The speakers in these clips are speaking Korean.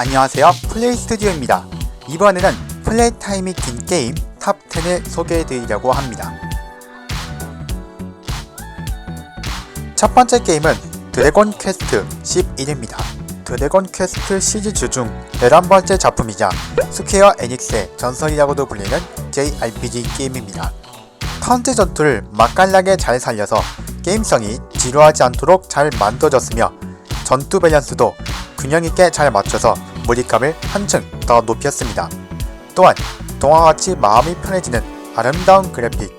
안녕하세요. 플레이 스튜디오입니다. 이번에는 플레이 타임이 긴 게임 탑 10을 소개해드리려고 합니다. 첫 번째 게임은 드래곤 퀘스트 11입니다. 드래곤 퀘스트 시리즈 중 11번째 작품이자 스퀘어 에닉스의 전설이라고도 불리는 JRPG 게임입니다. 턴제 전투를 맛깔나게 잘 살려서 게임성이 지루하지 않도록 잘 만들어졌으며 전투 밸런스도 균형 있게 잘 맞춰서 몰입감을 한층 더 높였습니다. 또한 동화같이 마음이 편해지는 아름다운 그래픽,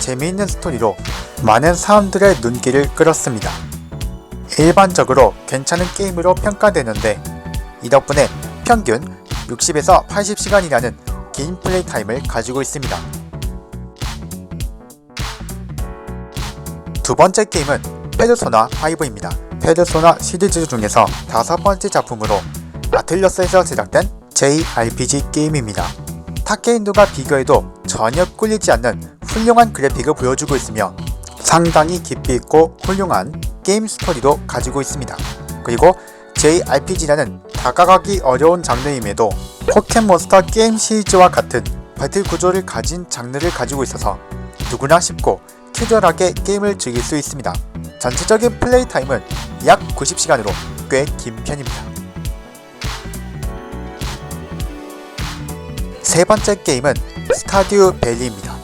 재미있는 스토리로 많은 사람들의 눈길을 끌었습니다. 일반적으로 괜찮은 게임으로 평가되는데 이 덕분에 평균 60에서 80시간이라는 긴 플레이 타임을 가지고 있습니다. 두 번째 게임은 페르소나 5입니다. 페르소나 시리즈 중에서 다섯 번째 작품으로 아틀러스에서 제작된 JRPG 게임입니다. 타 게임들과 비교해도 전혀 꿀리지 않는 훌륭한 그래픽을 보여주고 있으며 상당히 깊이 있고 훌륭한 게임 스토리도 가지고 있습니다. 그리고 JRPG라는 다가가기 어려운 장르임에도 포켓몬스터 게임 시리즈와 같은 배틀 구조를 가진 장르를 가지고 있어서 누구나 쉽고 캐주얼하게 게임을 즐길 수 있습니다. 전체적인 플레이 타임은 약 90시간으로 꽤 긴 편입니다. 세 번째 게임은 스타듀 밸리입니다.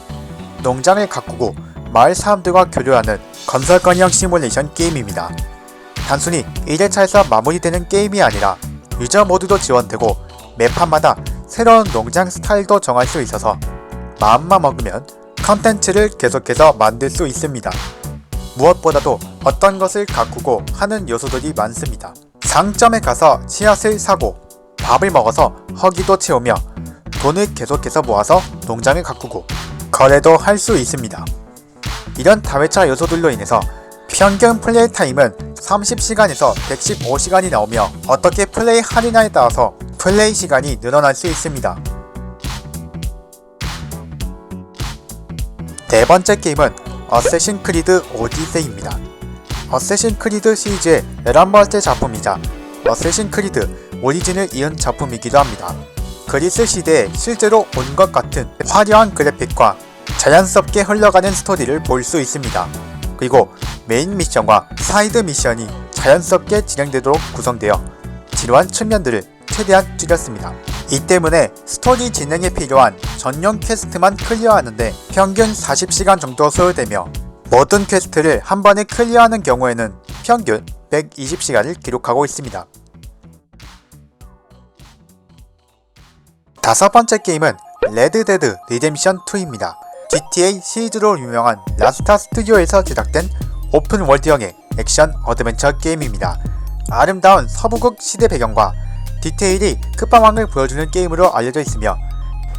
농장을 가꾸고 마을 사람들과 교류하는 건설건형 시뮬레이션 게임입니다. 단순히 1회차에서 마무리되는 게임이 아니라 유저 모드도 지원되고 매판마다 새로운 농장 스타일도 정할 수 있어서 마음만 먹으면 컨텐츠를 계속해서 만들 수 있습니다. 무엇보다도 어떤 것을 가꾸고 하는 요소들이 많습니다. 상점에 가서 씨앗을 사고 밥을 먹어서 허기도 채우며 돈을 계속해서 모아서 농장을 가꾸고 거래도 할 수 있습니다. 이런 다회차 요소들로 인해서 평균 플레이 타임은 30시간에서 115시간이 나오며 어떻게 플레이 하느냐에 따라서 플레이 시간이 늘어날 수 있습니다. 네 번째 게임은 어쌔신 크리드 오디세이입니다. 어쌔신 크리드 시리즈의 11번째 작품이자 어쌔신 크리드 오리진을 이은 작품이기도 합니다. 그리스 시대에 실제로 온 것 같은 화려한 그래픽과 자연스럽게 흘러가는 스토리를 볼 수 있습니다. 그리고 메인 미션과 사이드 미션이 자연스럽게 진행되도록 구성되어 지루한 측면들을 최대한 줄였습니다. 이 때문에 스토리 진행에 필요한 전용 퀘스트만 클리어하는데 평균 40시간 정도 소요되며 모든 퀘스트를 한 번에 클리어하는 경우에는 평균 120시간을 기록하고 있습니다. 다섯 번째 게임은 레드데드 리뎀션 2입니다. GTA 시리즈로 유명한 라스타 스튜디오에서 제작된 오픈 월드형의 액션 어드벤처 게임입니다. 아름다운 서부극 시대 배경과 디테일이 끝판왕을 보여주는 게임으로 알려져 있으며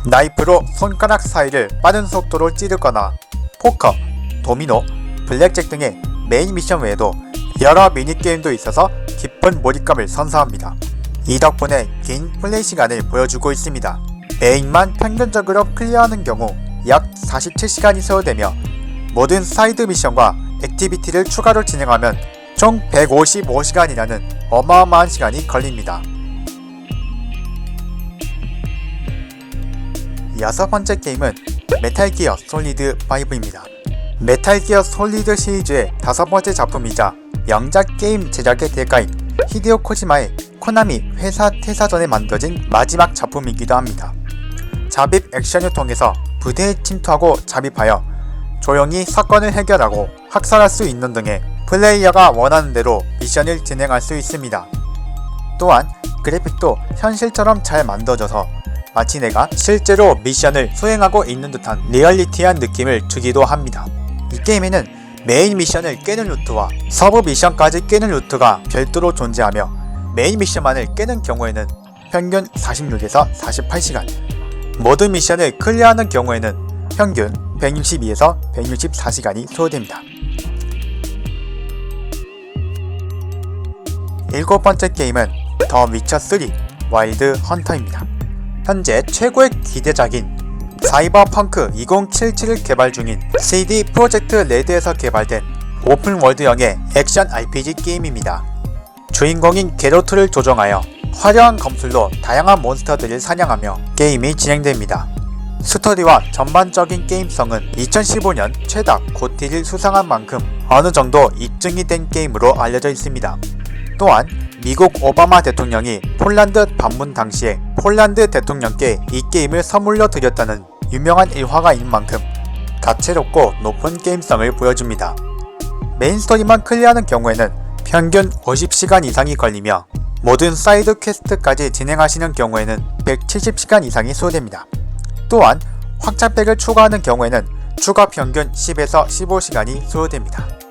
나이프로 손가락 사이를 빠른 속도로 찌르거나 포커, 도미노, 블랙잭 등의 메인 미션 외에도 여러 미니게임도 있어서 깊은 몰입감을 선사합니다. 이 덕분에 긴 플레이 시간을 보여주고 있습니다. 메인만 평균적으로 클리어하는 경우 약 47시간이 소요되며 모든 사이드 미션과 액티비티를 추가로 진행하면 총 155시간이라는 어마어마한 시간이 걸립니다. 여섯 번째 게임은 메탈 기어 솔리드 5입니다. 메탈 기어 솔리드 시리즈의 다섯 번째 작품이자 명작 게임 제작의 대가인 히데오 코지마의 코나미 회사 퇴사 전에 만들어진 마지막 작품이기도 합니다. 잡입 액션을 통해서 부대에 침투하고 잡입하여 조용히 사건을 해결하고 학살할 수 있는 등의 플레이어가 원하는 대로 미션을 진행할 수 있습니다. 또한 그래픽도 현실처럼 잘 만들어져서 마치 내가 실제로 미션을 수행하고 있는 듯한 리얼리티한 느낌을 주기도 합니다. 이 게임에는 메인 미션을 깨는 루트와 서브 미션까지 깨는 루트가 별도로 존재하며 메인 미션만을 깨는 경우에는 평균 46에서 48시간 모든 미션을 클리어하는 경우에는 평균 162에서 164시간이 소요됩니다. 일곱 번째 게임은 더 위쳐 3 와일드 헌터입니다. 현재 최고의 기대작인 사이버펑크 2077을 개발 중인 CD 프로젝트 레드에서 개발된 오픈월드형의 액션 RPG 게임입니다. 주인공인 게로트를 조종하여 화려한 검술로 다양한 몬스터들을 사냥하며 게임이 진행됩니다. 스토리와 전반적인 게임성은 2015년 최다 고티를 수상한 만큼 어느 정도 입증이 된 게임으로 알려져 있습니다. 또한 미국 오바마 대통령이 폴란드 방문 당시에 폴란드 대통령께 이 게임을 선물로 드렸다는 유명한 일화가 있는 만큼 다채롭고 높은 게임성을 보여줍니다. 메인 스토리만 클리어하는 경우에는 평균 50시간 이상이 걸리며 모든 사이드 퀘스트까지 진행하시는 경우에는 170시간 이상이 소요됩니다. 또한 확장팩을 추가하는 경우에는 추가 평균 10에서 15시간이 소요됩니다.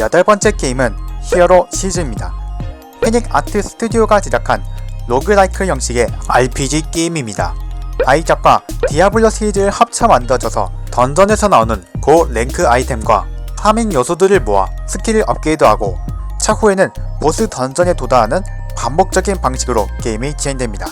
여덟 번째 게임은 히어로 시즈입니다. 패닉 아트 스튜디오가 제작한 로그라이크 형식의 RPG 게임입니다. 아이작과 디아블로 시리즈를 합쳐 만들어져서 던전에서 나오는 고 랭크 아이템과 파밍 요소들을 모아 스킬을 업그레이드 하고 차후에는 보스 던전에 도달하는 반복적인 방식으로 게임이 진행됩니다.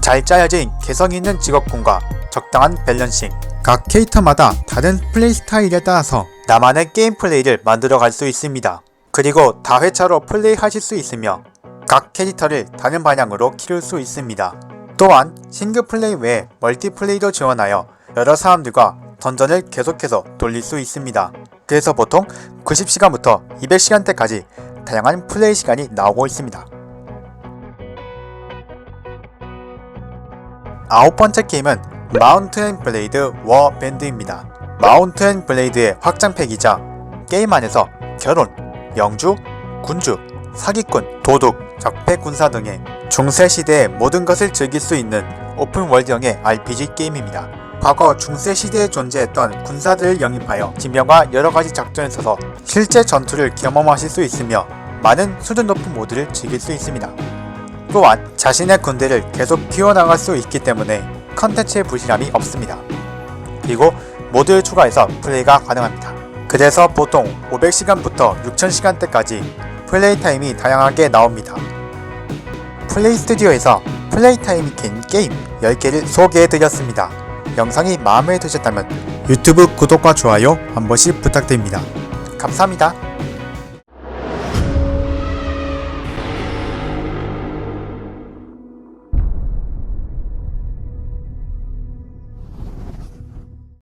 잘 짜여진 개성 있는 직업군과 적당한 밸런싱, 각 캐릭터마다 다른 플레이 스타일에 따라서 나만의 게임 플레이를 만들어 갈 수 있습니다. 그리고 다회차로 플레이하실 수 있으며 각 캐릭터를 다른 방향으로 키울 수 있습니다. 또한 싱글 플레이 외에 멀티 플레이도 지원하여 여러 사람들과 던전을 계속해서 돌릴 수 있습니다. 그래서 보통 90시간부터 200시간대까지 다양한 플레이 시간이 나오고 있습니다. 아홉 번째 게임은 마운트 앤 블레이드 워 밴드입니다. 마운트 앤 블레이드의 확장팩이자 게임 안에서 결혼, 영주, 군주, 사기꾼, 도둑, 적폐 군사 등의 중세 시대의 모든 것을 즐길 수 있는 오픈 월드형의 RPG 게임입니다. 과거 중세 시대에 존재했던 군사들을 영입하여 진병과 여러 가지 작전에 서서 실제 전투를 경험하실 수 있으며 많은 수준 높은 모드를 즐길 수 있습니다. 또한 자신의 군대를 계속 키워나갈 수 있기 때문에 컨텐츠의 부실함이 없습니다. 그리고 모드를 추가해서 플레이가 가능합니다. 그래서 보통 500시간부터 6000시간대까지 플레이 타임이 다양하게 나옵니다. 플레이 스튜디오에서 플레이 타임이 긴 게임 10개를 소개해드렸습니다. 영상이 마음에 드셨다면 유튜브 구독과 좋아요 한 번씩 부탁드립니다. 감사합니다.